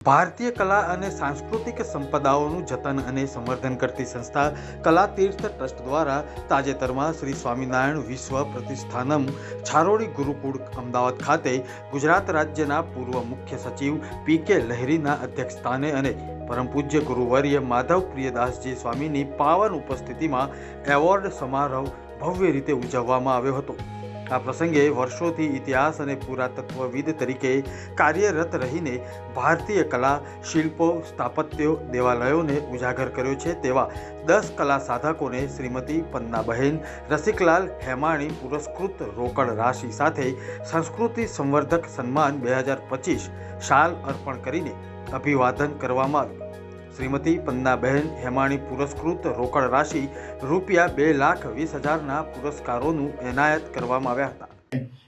ભારતીય કલા અને સાંસ્કૃતિક સંપદાઓનું જતન અને સંવર્ધન કરતી સંસ્થા કલા તીર્થ ટ્રસ્ટ દ્વારા તાજેતરમાં શ્રી સ્વામિનારાયણ વિશ્વ પ્રતિષ્ઠાનમ છારોડી ગુરુકુળ અમદાવાદ ખાતે ગુજરાત રાજ્યના પૂર્વ મુખ્ય સચિવ પી કે લહેરીના અધ્યક્ષસ્થાને અને પરમ પૂજ્ય ગુરુવર્ય માધવ પ્રિયદાસજી સ્વામીની પાવન ઉપસ્થિતિમાં એવોર્ડ સમારોહ ભવ્ય રીતે ઉજવવામાં આવ્યો હતો. આ પ્રસંગે વર્ષોથી ઇતિહાસ અને પુરાતત્વવિદ તરીકે કાર્યરત રહીને ભારતીય કલા, શિલ્પો, સ્થાપત્યો, દેવાલયોને ઉજાગર કર્યો છે તેવા દસ કલા સાધકોને શ્રીમતી પન્નાબહેન, રસિકલાલ હેમાણી પુરસ્કૃત રોકડ રાશિ સાથે સંસ્કૃતિ સંવર્ધક સન્માન બે હજાર પચીસ શાલ અર્પણ કરીને અભિવાદન કરવામાં આવ્યું. શ્રીમતી પન્નાબહેન હેમાણી પુરસ્કૃત રોકડ રાશિ રૂપિયા બે લાખ વીસ હજારના પુરસ્કારોનું એનાયત કરવામાં આવ્યા હતા.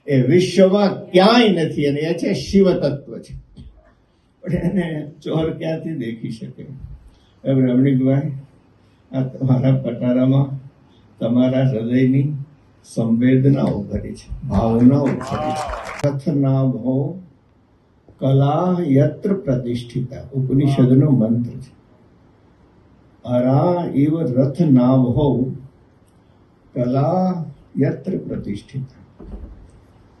એ વિશ્વમાં ક્યાંય નથી અને એ છે શિવ તત્વ છે. પણ એને ચોર ક્યાંથી દેખી શકે? રમણીકભાઈ, આ તમારા પટારામાં તમારા હૃદયની સંવેદનાઓ ભરી છે, ભાવનાઓ ભરી છે. કથના ભો કલા યત્ર પ્રતિષ્ઠિતા. ઉપનિષદનો મંત્ર છે. અરા ઇવ રથ નાભો કલા યત્ર પ્રતિષ્ઠિતા.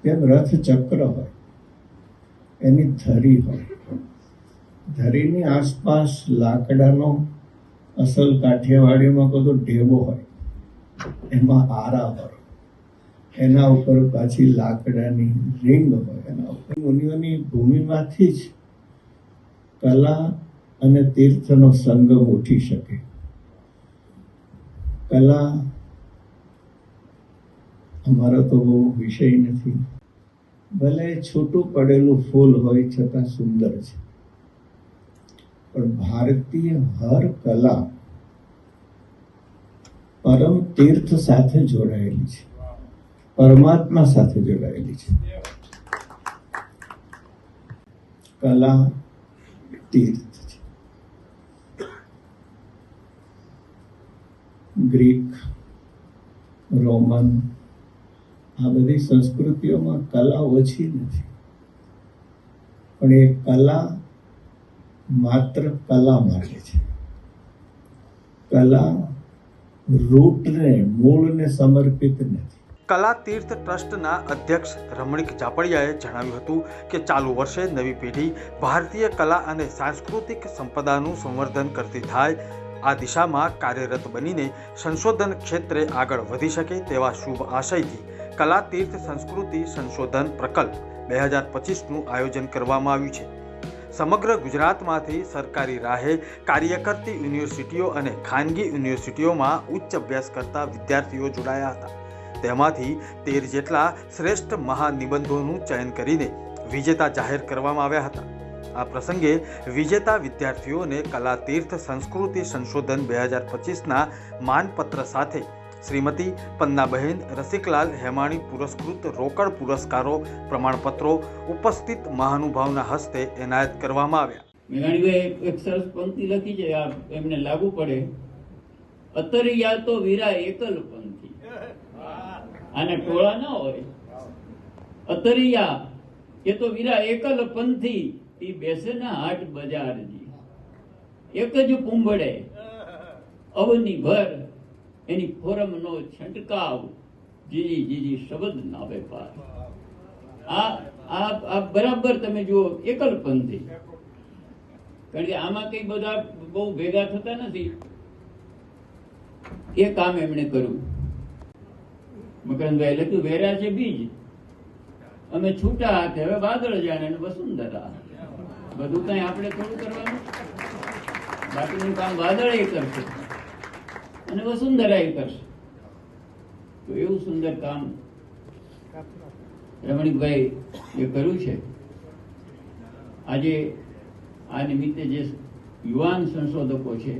જેમ રથ ચક્ર હોય, એની ધરી હોય. ધરીની આસપાસ લાકડાનો અસલ કાઠિયાવાડીમાં તો ઢેબો હોય, એમાં આરા હોય. એના ઉપર પાછી લાકડાની રીંગ હોય. એના ઉપર. મુનિઓની ભૂમિમાંથી જ કલા અને તીર્થનો સંગમ ઉઠી શકે. કલા અમારો તો બહુ વિષય નથી. ભલે છૂટું પડેલું ફૂલ હોય છતાં સુંદર છે. પણ ભારતીય હર કલા પરમ તીર્થ સાથે જોડાયેલી છે. પરમાત્મા સાથે જોડાયેલી છે. કલા, તીર્થ છે. ગ્રીક, રોમન, આ બધી સંસ્કૃતિઓમાં કલા ઓછી નથી. પણ એ કલા માત્ર કલા માટે છે. કલા રૂટને, મૂળને સમર્પિત નથી. કલા તીર્થ ટ્રસ્ટના અધ્યક્ષ રમણીક જાપડિયાએ જણાવ્યું હતું કે ચાલુ વર્ષે નવી પેઢી ભારતીય કલા અને સાંસ્કૃતિક સંપદાનું સંવર્ધન કરતી થાય, આ દિશામાં કાર્યરત બનીને સંશોધન ક્ષેત્રે આગળ વધી શકે તેવા શુભ આશયથી કલા તીર્થ સંસ્કૃતિ સંશોધન પ્રકલ્પ બે હજાર પચીસનું આયોજન કરવામાં આવ્યું છે. સમગ્ર ગુજરાતમાંથી સરકારી રાહે કાર્ય કરતી યુનિવર્સિટીઓ અને ખાનગી યુનિવર્સિટીઓમાં ઉચ્ચ અભ્યાસ કરતા વિદ્યાર્થીઓ જોડાયા હતા. તેમાંથી તેર જેટલા શ્રેષ્ઠ મહાનિબંધોનું ચયન કરીને વિજેતા જાહેર કરવામાં આવ્યા હતા. આ પ્રસંગે વિજેતા વિદ્યાર્થીઓને કલા તીર્થ સંસ્કૃતિ સંશોધન બે હજાર પચીસના માનપત્ર સાથે શ્રીમતી પન્નાબહેન, રસિકલાલ હેમાણી પુરસ્કૃત રોકડ પુરસ્કારો, પ્રમાણપત્રો, ઉપસ્થિત મહાનુભાવના હસ્તે એનાયત કરવામાં આવ્યા. એક- સરસ પંક્તિ લખી છે એમને લાગુ પડે. અતરિયા તો વીરા એકલ પંથી આને ટોળા ન હોય. અતરિયા, એ તો વીરા એકલ પંથી એ બેસે ના હાટ બજારજી. એક જ કુંભળે અવની ભર, એની ફોરમ નો છંટકાવ, જીજી જીજી શબ્દ ના વેપાર. આ આ બરાબર તમે જુઓ, એકલ પંથી. કારણ કે આમાં કઈ બધા બહુ ભેગા થતા નથી. એ કામ એમણે કર્યું મકરંદભાઈ લખ્યું વેરા છે બીજ. અમે છૂટા હાથે, હવે વાદળ જાણે અને વસુંધરા. બધું કઈ આપણે થોડું કરવાનું? બાકીનું કામ વાદળ એ કરશે. અને વસુંધરા એ કરશે. તો એવું સુંદર કામ રમણીકભાઈ એ કર્યું છે. આજે આ નિમિત્તે જે યુવાન સંશોધકો છે,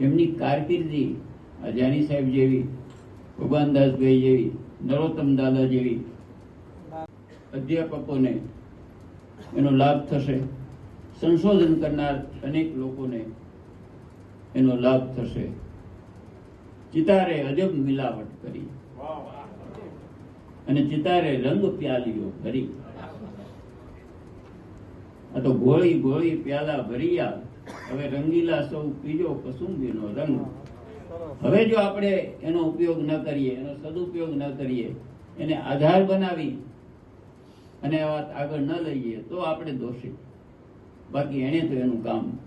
એમની કારકિર્દી અજાની સાહેબ જેવી ભગવાનદાસભાઈ જેવી, નરોત્તમ દાદા જેવી અધ્યાપકોને એનો લાભ થશે. સંશોધન કરનાર અનેક લોકોને એનો લાભ થશે. ચિતારે અજબ મિલાવટ કરી. અને ચિતારે રંગ પ્યાલીઓ ભરી. આ તો ગોળી ગોળી પ્યાલા ભર્યા. હવે રંગીલા સૌ પીજો કસુંબીનો રંગ. હવે જો આપણે એનો ઉપયોગ ન કરીએ, એનો સદુપયોગ ન કરીએ, એને આધાર બનાવી અને વાત આગળ ન લઈએ, તો આપણે દોષી. બાકી એણે તો એનું કામ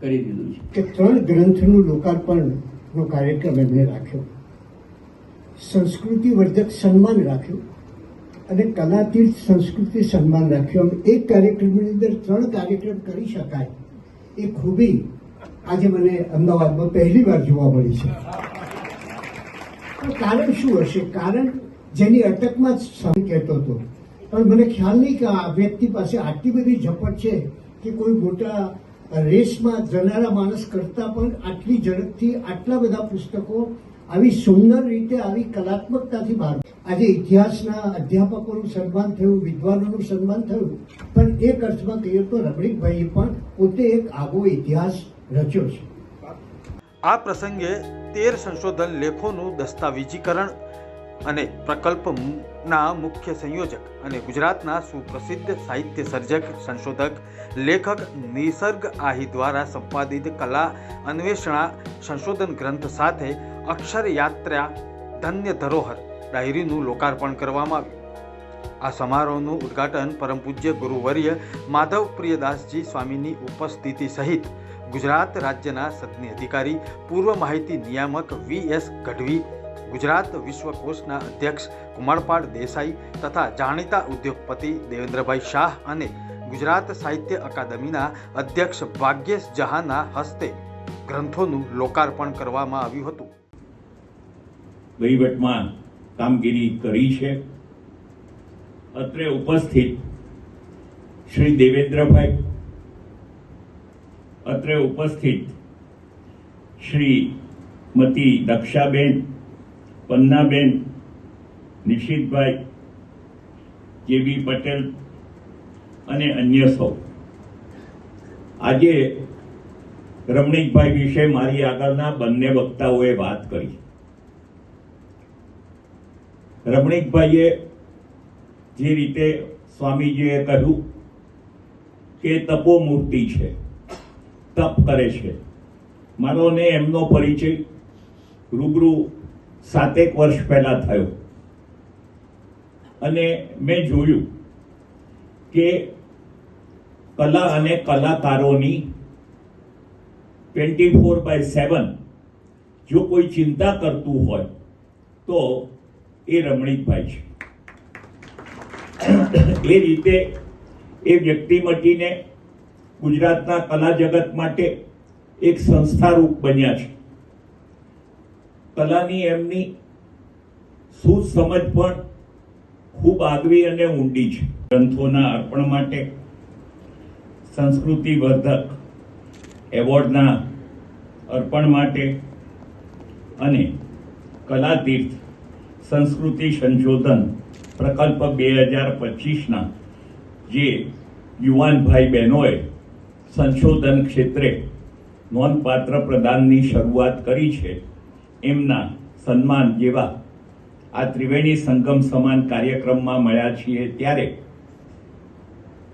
કરી દીધું છે. કે ત્રણ ગ્રંથનું લોકાર્પણનો કાર્યક્રમ એમણે રાખ્યો. સંસ્કૃતિ વર્ધક સન્માન રાખ્યું અને કલાતીર્થ સંસ્કૃતિ સન્માન રાખ્યું. એક કાર્યક્રમની અંદર ત્રણ કાર્યક્રમ કરી શકાય. એ ખૂબી આજે મને અમદાવાદમાં પહેલી વાર જોવા મળી છે. કારણ શું હશે? કારણ જેની અટકમાં જ સમય કહેતો હતો. પણ મને ખ્યાલ નહીં કે આ વ્યક્તિ પાસે આટલી બધી ઝપટ છે કે કોઈ મોટા રેસમાં જનારા માણસ કરતા પણ આટલી ઝડપથી આટલા બધા પુસ્તકો આવી સુંદર રીતે, આવી કલાત્મકતાથી બહાર આજે ઇતિહાસના અધ્યાપકોનું સન્માન થયું, વિદ્વાનોનું સન્માન થયું. પણ એક અર્થમાં કહીએ તો રમણીકભાઈએ પણ પોતે એક આગો ઇતિહાસ રચ્યો છે. આ પ્રસંગે તેર સંશોધન લેખોનું દસ્તાવેજીકરણ અને પ્રકલ્પના મુખ્ય સંયોજક અને ગુજરાતના સુપ્રસિદ્ધ સાહિત્ય સર્જક, સંશોધક, લેખક નિસર્ગ આહી દ્વારા સંપાદિત કલા અન્વેષણા સંશોધન ગ્રંથ સાથે અક્ષરયાત્રા ધન્ય ધરોહર ડાયરીનું લોકાર્પણ કરવામાં આવ્યું. આ સમારોહનું ઉદ્ઘાટન પરમ પૂજ્ય ગુરુવર્ય માધવ પ્રિયદાસજી સ્વામીની ઉપસ્થિતિ સહિત ગુજરાત રાજ્યના સદની અધિકારી, પૂર્વ માહિતી નિયામક વી એસ ગઢવી, ગુજરાત વિશ્વકોષના અધ્યક્ષ કુમારપાળ દેસાઈ તથા જાણીતા ઉદ્યોગપતિ દેવેન્દ્રભાઈ શાહ અને ગુજરાત સાહિત્ય અકાદમીના અધ્યક્ષ ભાગ્યેશ જહાના હસ્તે ગ્રંથોનું લોકાર્પણ કરવામાં આવ્યું હતું. વહીવટમાં કામગીરી કરી છે. અત્રે ઉપસ્થિત શ્રી દેવેન્દ્રભાઈ અત્રે ઉપસ્થિત શ્રીમતી દક્ષાબેન, પન્નાબેન, નિશિતભાઈ જેબી પટેલ અને અન્ય સૌ. આજે રમણીકભાઈ વિશે મારી આગળના બંને વક્તાઓએ વાત કરી. રમણીકભાઈએ જે રીતે સ્વામીજીએ કહ્યું કે તપોમૂર્તિ છે. તપ કરે છે. મારો ને એમનો પરિચય રૂબરૂ સાતેક વર્ષ પહેલા થયો. અને મેં જોયું કે કલા અને કલાકારોની ટ્વેન્ટી ફોર બાય સેવન જો કોઈ ચિંતા કરતું હોય તો એ રમણીકભાઈ છે. એ રીતે એ વ્યક્તિ મટીને ગુજરાતના કલા જગત માટે એક સંસ્થારૂપ બન્યા છે. કલાની એમની સુસમજ સમજ પણ ખૂબ આગવી અને ઊંડી છે. ગ્રંથોના અર્પણ માટે સંસ્કૃતિ વર્ધક એવોર્ડના અર્પણ માટે અને કલાતીર્થ સંસ્કૃતિ સંશોધન પ્રકલ્પ બે હજાર પચીસના જે યુવાન ભાઈ બહેનોએ સંશોધન ક્ષેત્રે નોંધપાત્ર પ્રદાનની શરૂઆત કરી છે. એમના સન્માન જેવા આ ત્રિવેણી સંગમ સમાન કાર્યક્રમમાં મળ્યા છીએ ત્યારે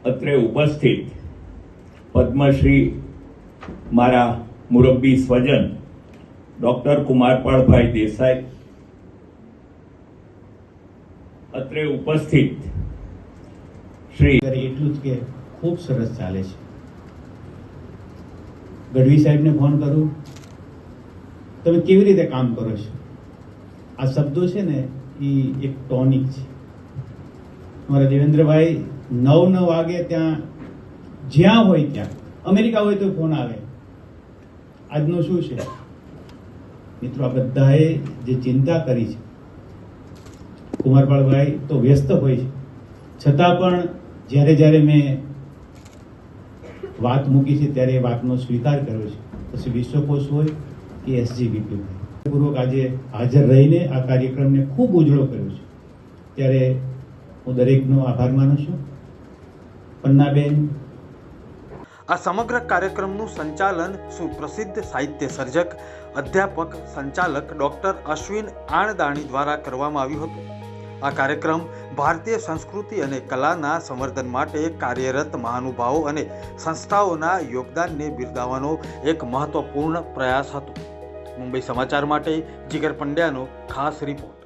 અત્રે ઉપસ્થિત પદ્મશ્રી મારા મુરબ્બી સ્વજન ડોક્ટર કુમારપાળભાઈ દેસાઈ, અત્રે ઉપસ્થિત શ્રી એટલું જ કે ખૂબ સરસ ચાલે છે. ગઢવી સાહેબને ફોન કરું. તમે કેવી રીતે કામ કરો છો? આ શબ્દો છે ને એ એક ટોનિક છે. મારા દેવેન્દ્રભાઈ નવ નવ વાગે ત્યાં, જ્યાં હોય ત્યાં, અમેરિકા હોય તો ફોન આવે. આજનું શું છે? મિત્રો, આ બધાએ જે ચિંતા કરી છે, કુમારપાળભાઈ તો વ્યસ્ત હોય છે. છતાં પણ જ્યારે જ્યારે મેં વાત મૂકી છે, ત્યારે એ વાતનો સ્વીકાર કર્યો છે. પછી વિશ્વકોશ હોય કે એસજીબીપી હોય. પૂર્વક આજે હાજર રહીને આ કાર્યક્રમને ખૂબ ઉજળો કર્યો છે. ત્યારે હું દરેકનો આભાર માનું છું. પન્નાબેન. આ સમગ્ર કાર્યક્રમનું સંચાલન સુપ્રસિદ્ધ સાહિત્ય સર્જક, અધ્યાપક સંચાલક ડોક્ટર અશ્વિન આણદાણી દ્વારા કરવામાં આવ્યું હતું. આ કાર્યક્રમ ભારતીય સંસ્કૃતિ અને કલાના સંવર્ધન માટે કાર્યરત મહાનુભાવો અને સંસ્થાઓના યોગદાનને બિરદાવવાનો એક મહત્વપૂર્ણ પ્રયાસ હતો. મુંબઈ સમાચાર માટે જીગર પંડ્યાનો ખાસ રિપોર્ટ.